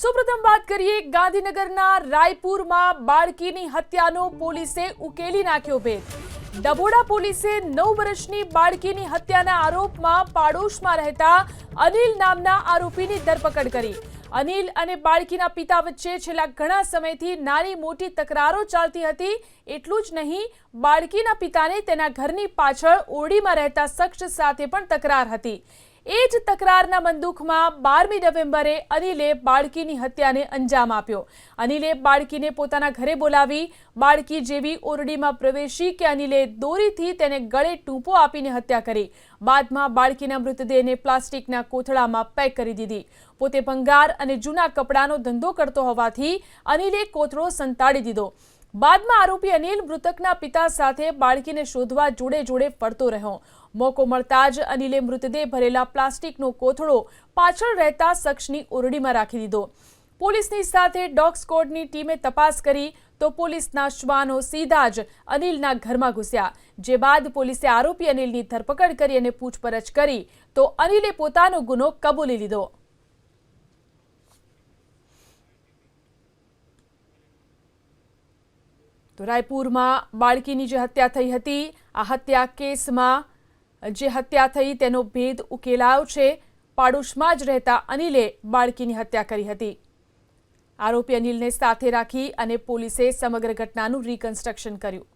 સૌપ્રથમ વાત કરીએ, ગાંધીનગરના રાયપુરમાં બાળકીની હત્યાનો પોલીસે ઉકેલી નાખ્યો ભેદ. ડભોડા પોલીસે નવ વર્ષની બાળકીની હત્યાના આરોપમાં પાડોશમાં રહેતા અનિલ નામના આરોપીની ધરપકડ કરી. અનિલ અને બાળકીના પિતા વચ્ચે છેલ્લા ઘણા સમયથી નાની મોટી તકરારો ચાલતી હતી. એટલું જ નહીં, બાળકીના પિતાને તેના ઘરની પાછળ ઓરડીમાં રહેતા શખ્સ સાથે પણ તકરાર હતી. એ જ તકરારના બંદૂકમાં બારમી નવેમ્બરે અનિલે બાળકીની હત્યાને અંજામ આપ્યો. અનિલે બાળકીને પોતાના ઘરે બોલાવી, બાળકી જેવી ઓરડીમાં પ્રવેશી કે અનિલે દોરીથી તેને ગળે ટૂંપો આપીને હત્યા કરી. બાદમાં બાળકીના મૃતદેહને પ્લાસ્ટિકના કોથળામાં પેક કરી દીધી. પોતે ભંગાર અને જૂના કપડાનો ધંધો કરતો હોવાથી અનિલે કોથળો સંતાડી દીધો. બાદમાં આરોપી અનિલ મૃતકના પિતા સાથે બાળકીને શોધવા જોડે જોડે ફરતો રહ્યો. મોકો મળતા જ અનિલે મૃતદેહ ભરેલા પ્લાસ્ટિકનો કોથળો પાછળ રહેતા શખ્સની ઓરડીમાં રાખી દીધો. પોલીસની સાથે ડોગ સ્કોડની ટીમે તપાસ કરી તો પોલીસના શ્વાનો સીધા જ અનિલના ઘરમાં ઘૂસ્યા. જે બાદ પોલીસે આરોપી અનિલની ધરપકડ કરી અને પૂછપરછ કરી તો અનિલે પોતાનો ગુનો કબૂલી લીધો. તો રાયપુરમાં બાળકીની જે હત્યા થઈ હતી, આ હત્યા કેસમાં જે હત્યા થઈ તેનો ભેદ ઉકેલાયો છે. પાડોશમાં જ રહેતા અનિલે બાળકીની હત્યા કરી હતી. આરોપી અનિલને સાથે રાખી અને પોલીસે સમગ્ર ઘટનાનું રિકન્સ્ટ્રક્શન કર્યું.